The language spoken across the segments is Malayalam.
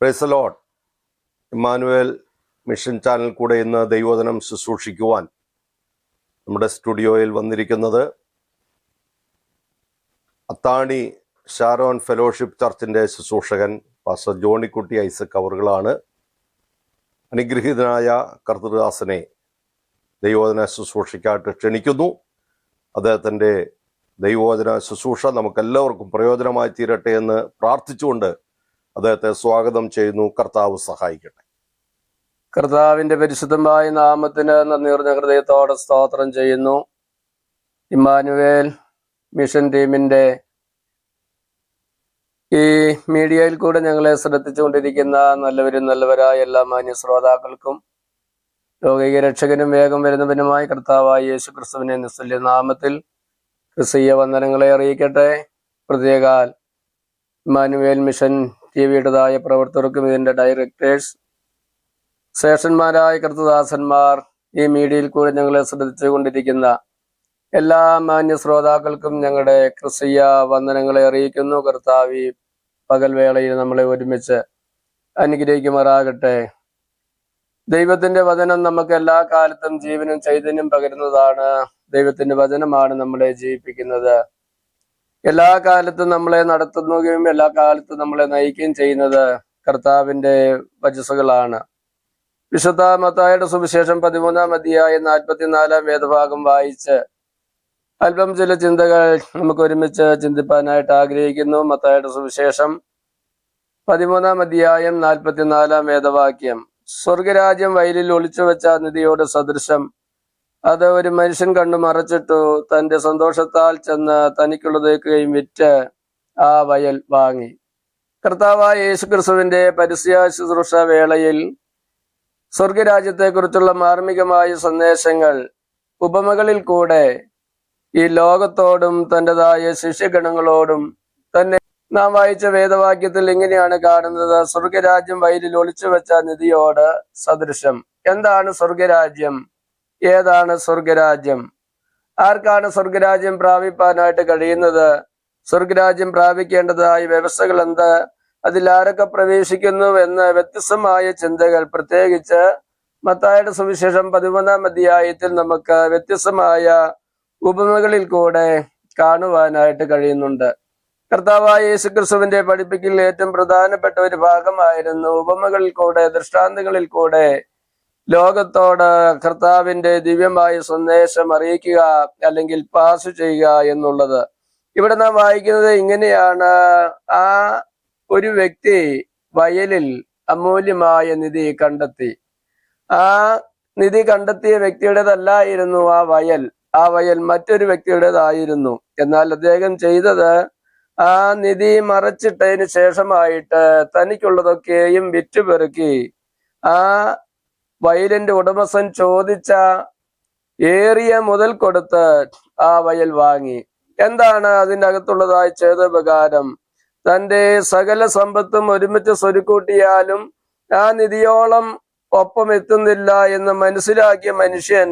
പ്രൈസലോഡ് ഇമ്മാനുവേൽ മിഷൻ ചാനൽ കൂടെ ഇന്ന് ദൈവോധനം ശുശ്രൂഷിക്കുവാൻ നമ്മുടെ സ്റ്റുഡിയോയിൽ വന്നിരിക്കുന്നത് അത്താണി ഷാരോൺ ഫെലോഷിപ്പ് ചർച്ചിന്റെ ശുശ്രൂഷകൻ പാസ്റ്റർ ജോണിക്കുട്ടി ഐസക് അവറുകളാണ്. അനുഗ്രഹീതനായ കർത്തൃദാസനെ ദൈവോധന ശുശ്രൂഷയ്ക്കായിട്ട് ക്ഷണിക്കുന്നു. അദ്ദേഹത്തിന്റെ ദൈവോധന ശുശ്രൂഷ നമുക്കെല്ലാവർക്കും പ്രയോജനമായി തീരട്ടെ എന്ന് പ്രാർത്ഥിച്ചുകൊണ്ട് അദ്ദേഹത്തെ സ്വാഗതം ചെയ്യുന്നു. കർത്താവ് സഹായിക്കട്ടെ. കർത്താവിന്റെ പരിശുദ്ധമായ നാമത്തിന് നന്ദിർന്ന ഹൃദയത്തോടെ സ്തോത്രം ചെയ്യുന്നു. ഇമ്മാനുവേൽ മിഷൻ ടീമിന്റെ ഈ മീഡിയയിൽ കൂടെ ഞങ്ങളെ ശ്രദ്ധിച്ചുകൊണ്ടിരിക്കുന്ന നല്ലവരും നല്ലവരായ എല്ലാ മാന്യ ശ്രോതാക്കൾക്കും ലോകിക രക്ഷകനും വേഗം വരുന്നവനുമായ കർത്താവായ യേശു ക്രിസ്തുവിനെ നിസ്തുല്യ നാമത്തിൽ ക്രിസ്തീയ വന്ദനങ്ങളെ അറിയിക്കട്ടെ. പ്രത്യേകാൽ ഇമ്മാനുവേൽ മിഷൻ ടി വിയുടേതായ പ്രവർത്തകർക്കും ഇതിന്റെ ഡയറക്ടേഴ്സ് ശ്രേഷ്ഠന്മാരായ കൃത്തദാസന്മാർ ഈ മീഡിയയിൽ കൂടി ഞങ്ങളെ ശ്രദ്ധിച്ചുകൊണ്ടിരിക്കുന്ന എല്ലാ മാന്യ ശ്രോതാക്കൾക്കും ഞങ്ങളുടെ ക്രിസ്തീയ വന്ദനങ്ങളെ അറിയിക്കുന്നു. കർത്താവി പകൽവേളയിൽ നമ്മളെ ഒരുമിച്ച് അനുഗ്രഹിക്കുമാറാകട്ടെ. ദൈവത്തിന്റെ വചനം നമുക്ക് എല്ലാ കാലത്തും ജീവനും ചൈതന്യം പകരുന്നതാണ്. ദൈവത്തിന്റെ വചനമാണ് നമ്മളെ ജീവിപ്പിക്കുന്നത്. എല്ലാ കാലത്തും നമ്മളെ നടത്തുകയും എല്ലാ കാലത്തും നമ്മളെ നയിക്കുകയും ചെയ്യുന്നത് കർത്താവിന്റെ വചസ്സുകളാണ്. വിശുദ്ധ മത്തായുടെ സുവിശേഷം പതിമൂന്നാം അധ്യായം നാൽപ്പത്തിനാലാം വേദഭാഗം വായിച്ച് അല്പം ചില ചിന്തകൾ നമുക്ക് ഒരുമിച്ച് ചിന്തിപ്പാനായിട്ട് ആഗ്രഹിക്കുന്നു. മത്തായുടെ സുവിശേഷം പതിമൂന്നാം അധ്യായം നാൽപ്പത്തിനാലാം വേദവാക്യം. സ്വർഗരാജ്യം വയലിൽ ഒളിച്ചു വെച്ച നിധിയോട് സദൃശം. അത് ഒരു മനുഷ്യൻ കണ്ടു മറച്ചിട്ടു തന്റെ സന്തോഷത്താൽ ചെന്ന് തനിക്കുള്ളതേക്കുകയും വിറ്റ് ആ വയൽ വാങ്ങി. കർത്താവായ യേശുക്രിസ്തുവിന്റെ പരസ്യ ശുശ്രൂഷ വേളയിൽ സ്വർഗരാജ്യത്തെക്കുറിച്ചുള്ള മാർമികമായ സന്ദേശങ്ങൾ ഉപമകളിൽ കൂടെ ഈ ലോകത്തോടും തന്റെതായ ശിഷ്യഗണങ്ങളോടും തന്നെ നാം വായിച്ച വേദവാക്യത്തിൽ ഇങ്ങനെയാണ് കാണുന്നത്. സ്വർഗരാജ്യം വയലിൽ ഒളിച്ചു വെച്ച നിധിയോട് സദൃശം. എന്താണ് സ്വർഗരാജ്യം ഏതാണ് സ്വർഗരാജ്യം? ആർക്കാണ് സ്വർഗരാജ്യം പ്രാപിപ്പാനായിട്ട് കഴിയുന്നത്? സ്വർഗരാജ്യം പ്രാപിക്കേണ്ടതായ വ്യവസ്ഥകൾ എന്ത്? അതിൽ ആരൊക്കെ പ്രവേശിക്കുന്നു എന്ന് വ്യത്യസ്തമായ ചിന്തകൾ. പ്രത്യേകിച്ച് മത്തായുടെ സുവിശേഷം പതിമൂന്നാം അധ്യായത്തിൽ നമുക്ക് വ്യത്യസ്തമായ ഉപമകളിൽ കൂടെ കാണുവാനായിട്ട് കഴിയുന്നുണ്ട്. കർത്താവായ യേശുക്രിസ്തുവിന്റെ പഠിപ്പിക്കൽ ഏറ്റവും പ്രധാനപ്പെട്ട ഒരു ഭാഗമായിരുന്നു ഉപമകളിൽ കൂടെ ദൃഷ്ടാന്തങ്ങളിൽ കൂടെ ലോകത്തോട് കർത്താവിന്റെ ദിവ്യമായ സന്ദേശം അറിയിക്കുക അല്ലെങ്കിൽ പാസ് ചെയ്യുക എന്നുള്ളത്. ഇവിടെ നാം വായിക്കുന്നത് ഇങ്ങനെയാണ്. ആ ഒരു വ്യക്തി വയലിൽ അമൂല്യമായ നിധി കണ്ടെത്തി. ആ നിധി കണ്ടെത്തിയ വ്യക്തിയുടേതല്ലായിരുന്നു ആ വയൽ. ആ വയൽ മറ്റൊരു വ്യക്തിയുടേതായിരുന്നു. എന്നാൽ അദ്ദേഹം ചെയ്തത് ആ നിധി മറച്ചിട്ടതിന് ശേഷമായിട്ട് തനിക്കുള്ളതൊക്കെയും വിറ്റുപെറുക്കി ആ വയലിന്റെ ഉടമസ്ഥൻ ചോദിച്ച ഏറിയ മുതൽ കൊടുത്ത് ആ വയൽ വാങ്ങി. എന്താണ് അതിന്റെ അകത്തുള്ളതായി ചെയ്ത ഉപകാരം തന്റെ സകല സമ്പത്തും ഒരുമിച്ച് സ്വരുക്കൂട്ടിയാലും ആ നിധിയോളം ഒപ്പം എത്തുന്നില്ല എന്ന് മനസ്സിലാക്കിയ മനുഷ്യൻ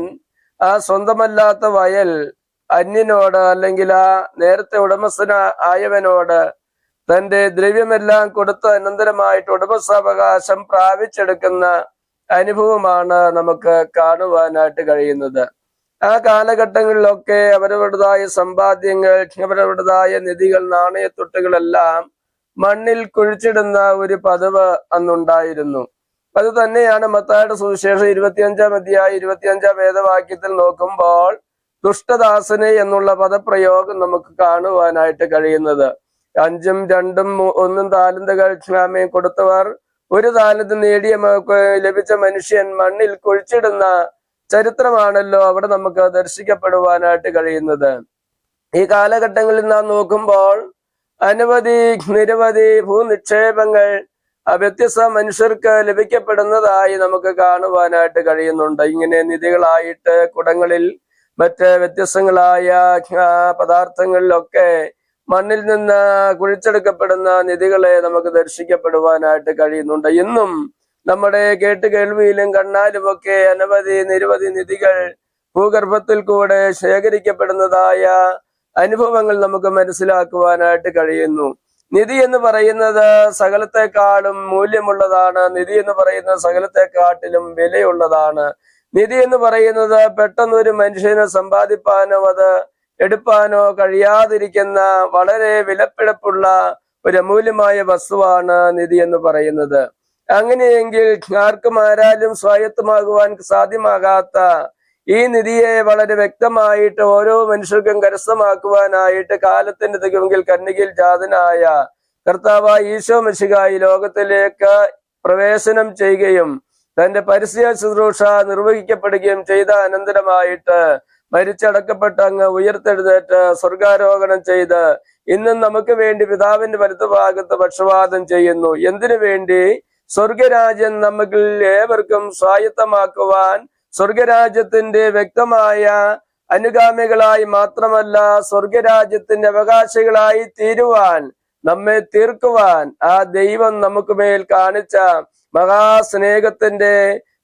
ആ സ്വന്തമല്ലാത്ത വയൽ അന്യനോട് അല്ലെങ്കിൽ ആ നേരത്തെ ഉടമസ്ഥന ആയവനോട് തന്റെ ദ്രവ്യമെല്ലാം കൊടുത്ത് അനന്തരമായിട്ട് ഉടമസ്ഥാവകാശം പ്രാപിച്ചെടുക്കുന്ന അനുഭവമാണ് നമുക്ക് കാണുവാനായിട്ട് കഴിയുന്നത്. ആ കാലഘട്ടങ്ങളിലൊക്കെ അവരവരുടേതായ സമ്പാദ്യങ്ങൾ അവരവരുടേതായ നിധികൾ നാണയത്തൊട്ടുകളെല്ലാം മണ്ണിൽ കുഴിച്ചിടുന്ന ഒരു പതിവ് അന്നുണ്ടായിരുന്നു. അത് തന്നെയാണ് മത്തായുടെ സുവിശേഷം ഇരുപത്തിയഞ്ചാം അധ്യായ ഇരുപത്തിയഞ്ചാം വേദവാക്യത്തിൽ നോക്കുമ്പോൾ ദുഷ്ടദാസനെ എന്നുള്ള പദപ്രയോഗം നമുക്ക് കാണുവാനായിട്ട് കഴിയുന്നത്. അഞ്ചും രണ്ടും ഒന്നും താലന്തുകൾ ക്ഷാമയും കൊടുത്തവർ ഒരു കാലത്ത് നേടിയ ലഭിച്ച മനുഷ്യൻ മണ്ണിൽ കുഴിച്ചിടുന്ന ചരിത്രമാണല്ലോ അവിടെ നമുക്ക് ദർശിക്കപ്പെടുവാനായിട്ട് കഴിയുന്നത്. ഈ കാലഘട്ടങ്ങളിൽ നാം നോക്കുമ്പോൾ അനവധി നിരവധി ഭൂനിക്ഷേപങ്ങൾ വ്യത്യസ്ത മനുഷ്യർക്ക് ലഭിക്കപ്പെടുന്നതായി നമുക്ക് കാണുവാനായിട്ട് കഴിയുന്നുണ്ട്. ഇങ്ങനെ നിധികളായിട്ട് കുടങ്ങളിൽ മറ്റ് വ്യത്യസ്തങ്ങളായ പദാർത്ഥങ്ങളിലൊക്കെ മണ്ണിൽ നിന്ന് കുഴിച്ചെടുക്കപ്പെടുന്ന നിധികളെ നമുക്ക് ദർശിക്കപ്പെടുവാനായിട്ട് കഴിയുന്നുണ്ട്. ഇന്നും നമ്മുടെ കേട്ട് കേൾവിയിലും കണ്ണാലുമൊക്കെ അനവധി നിരവധി നിധികൾ ഭൂഗർഭത്തിൽ കൂടെ ശേഖരിക്കപ്പെടുന്നതായ അനുഭവങ്ങൾ നമുക്ക് മനസ്സിലാക്കുവാനായിട്ട് കഴിയുന്നു. നിധി എന്ന് പറയുന്നത് സകലത്തെക്കാളും മൂല്യമുള്ളതാണ്. നിധി എന്ന് പറയുന്നത് സകലത്തെക്കാട്ടിലും വിലയുള്ളതാണ്. നിധി എന്ന് പറയുന്നത് പെട്ടെന്ന് ഒരു മനുഷ്യനെ സമ്പാദിപ്പാനോ അത് എടുപ്പാനോ കഴിയാതിരിക്കുന്ന വളരെ വിലപ്പിഴപ്പുള്ള ഒരു അമൂല്യമായ വസ്തുവാണ് നിധി എന്ന് പറയുന്നത്. അങ്ങനെയെങ്കിൽ ആർക്കും ആരാലും സ്വായത്തമാകുവാൻ സാധ്യമാകാത്ത ഈ നിധിയെ വളരെ വ്യക്തമായിട്ട് ഓരോ മനുഷ്യർക്കും കരസ്ഥമാക്കുവാനായിട്ട് കാലത്തിന്റെ തികമെങ്കിൽ കന്നികിൽ ജാതനായ കർത്താവായ ഈശോ മിശിഹായി ലോകത്തിലേക്ക് പ്രവേശനം ചെയ്യുകയും തന്റെ പരസ്യ ശുശ്രൂഷ നിർവഹിക്കപ്പെടുകയും ചെയ്ത അനന്തരമായിട്ട് മരിച്ചടക്കപ്പെട്ട് അങ്ങ് ഉയർത്തെഴുന്നേറ്റ് സ്വർഗാരോഹണം ചെയ്ത് ഇന്നും നമുക്ക് വേണ്ടി പിതാവിന്റെ വലത്തുഭാഗത്ത് പക്ഷപാതം ചെയ്യുന്നു. എന്തിനു വേണ്ടി? സ്വർഗരാജ്യം നമുക്ക് ഏവർക്കും സ്വായത്തമാക്കുവാൻ സ്വർഗരാജ്യത്തിന്റെ വ്യക്തമായ അനുഗാമികളായി മാത്രമല്ല സ്വർഗരാജ്യത്തിന്റെ അവകാശികളായി തീരുവാൻ നമ്മെ തീർക്കുവാൻ ആ ദൈവം നമുക്ക് മേൽ കാണിച്ച മഹാസ്നേഹത്തിന്റെ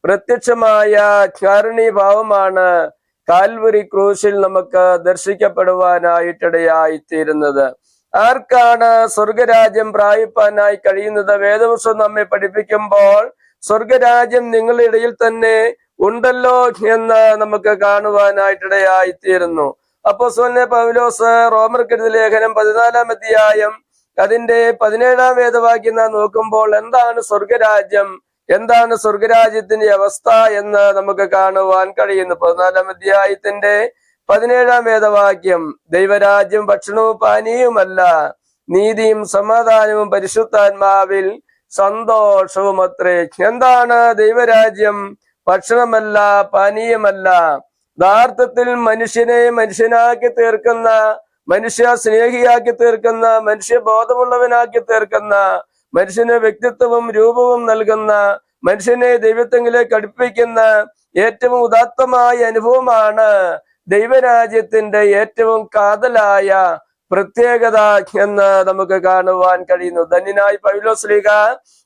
പ്രത്യക്ഷമായ കാരുണ്യഭാവമാണ് കാൽവരി ക്രൂശിൽ നമുക്ക് ദർശിക്കപ്പെടുവാനായിട്ടിടയായി തീരുന്നത്. ആർക്കാണ് സ്വർഗരാജ്യം പ്രാപിപ്പാനായി കഴിയുന്നത്? വേദവസ്വം നമ്മെ പഠിപ്പിക്കുമ്പോൾ സ്വർഗരാജ്യം നിങ്ങളുടെ ഇടയിൽ തന്നെ ഉണ്ടല്ലോ എന്ന് നമുക്ക് കാണുവാനായിട്ടിടയായി തീരുന്നു. അപ്പൊ സ്വന്നെ പൗലോസ് കെടുതി ലേഖനം പതിനാലാം അധ്യായം അതിന്റെ പതിനേഴാം വേദവാക്യം നാം നോക്കുമ്പോൾ എന്താണ് സ്വർഗരാജ്യം? എന്താണ് സ്വർഗരാജ്യത്തിന്റെ അവസ്ഥ എന്ന് നമുക്ക് കാണുവാൻ കഴിയുന്നു. പതിനാലാം അധ്യായത്തിന്റെ പതിനേഴാം വേദവാക്യം ദൈവരാജ്യം ഭക്ഷണവും പാനീയവുമല്ല നീതിയും സമാധാനവും പരിശുദ്ധാത്മാവിൽ സന്തോഷവും അത്രേ എന്താണ് ദൈവരാജ്യം? ഭക്ഷണമല്ല പാനീയമല്ല. യഥാർത്ഥത്തിൽ മനുഷ്യനെ മനുഷ്യനാക്കി തീർക്കുന്ന മനുഷ്യ സ്നേഹിയാക്കി തീർക്കുന്ന മനുഷ്യ ബോധമുള്ളവനാക്കി തീർക്കുന്ന മനുഷ്യന് വ്യക്തിത്വവും രൂപവും നൽകുന്ന മനുഷ്യനെ ദൈവത്തെങ്കിലേക്ക് അടുപ്പിക്കുന്ന ഏറ്റവും ഉദാത്തമായ അനുഭവമാണ് ദൈവരാജ്യത്തിന്റെ ഏറ്റവും കാതലായ പ്രത്യേകത എന്ന് നമുക്ക് കാണുവാൻ കഴിയുന്നു. ധന്യനായി പൗലോസ്ലിക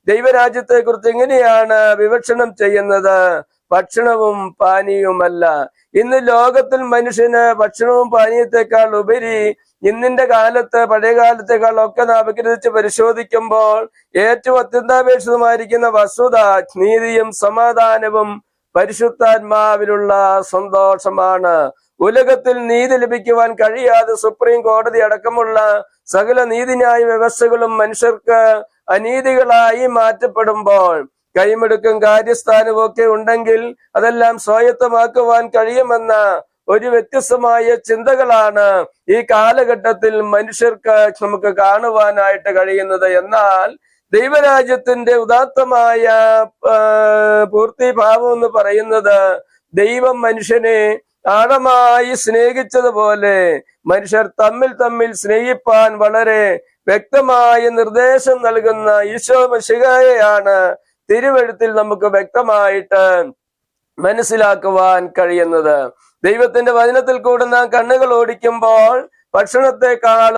ദൈവരാജ്യത്തെ കുറിച്ച് എങ്ങനെയാണ് വിവക്ഷണം ചെയ്യുന്നത്? ഭക്ഷണവും പാനീയവുമല്ല. ഇന്ന് ലോകത്തിൽ മനുഷ്യന് ഭക്ഷണവും പാനീയത്തെക്കാൾ ഉപരി ഇന്നിന്റെ കാലത്ത് പഴയ കാലത്തേക്കാളൊക്കെ ഒക്കെ പരിശോധിക്കുമ്പോൾ ഏറ്റവും അത്യന്താപേക്ഷിതമായിരിക്കുന്ന വസ്തുത നീതിയും സമാധാനവും പരിശുദ്ധാത്മാവിലുള്ള സന്തോഷമാണ്. ഉലകത്തിൽ നീതി ലഭിക്കുവാൻ കഴിയാതെ സുപ്രീം കോടതി അടക്കമുള്ള സകല നീതിന്യായ വ്യവസ്ഥകളും മനുഷ്യർക്ക് അനീതികളായി മാറ്റപ്പെടുമ്പോൾ കൈമെടുക്കും കാര്യസ്ഥാനവും ഒക്കെ ഉണ്ടെങ്കിൽ അതെല്ലാം സ്വായത്തമാക്കുവാൻ കഴിയുമെന്ന ഒരു വ്യത്യസ്തമായ ചിന്തകളാണ് ഈ കാലഘട്ടത്തിൽ മനുഷ്യർക്ക് നമുക്ക് കാണുവാനായിട്ട് കഴിയുന്നത്. എന്നാൽ ദൈവരാജ്യത്തിന്റെ ഉദാത്തമായ പൂർത്തി പൂർത്തിഭാവം എന്ന് പറയുന്നത് ദൈവം മനുഷ്യനെ ആഴമായി സ്നേഹിച്ചതുപോലെ മനുഷ്യർ തമ്മിൽ തമ്മിൽ സ്നേഹിപ്പാൻ വളരെ വ്യക്തമായ നിർദ്ദേശം നൽകുന്ന ഈശോ മഷികായെയാണ് തിരുവഴുത്തിൽ നമുക്ക് വ്യക്തമായിട്ട് മനസ്സിലാക്കുവാൻ കഴിയുന്നത്. ദൈവത്തിന്റെ വചനത്തിൽ കൂടുന്ന കണ്ണുകൾ ഓടിക്കുമ്പോൾ ഭക്ഷണത്തെക്കാൾ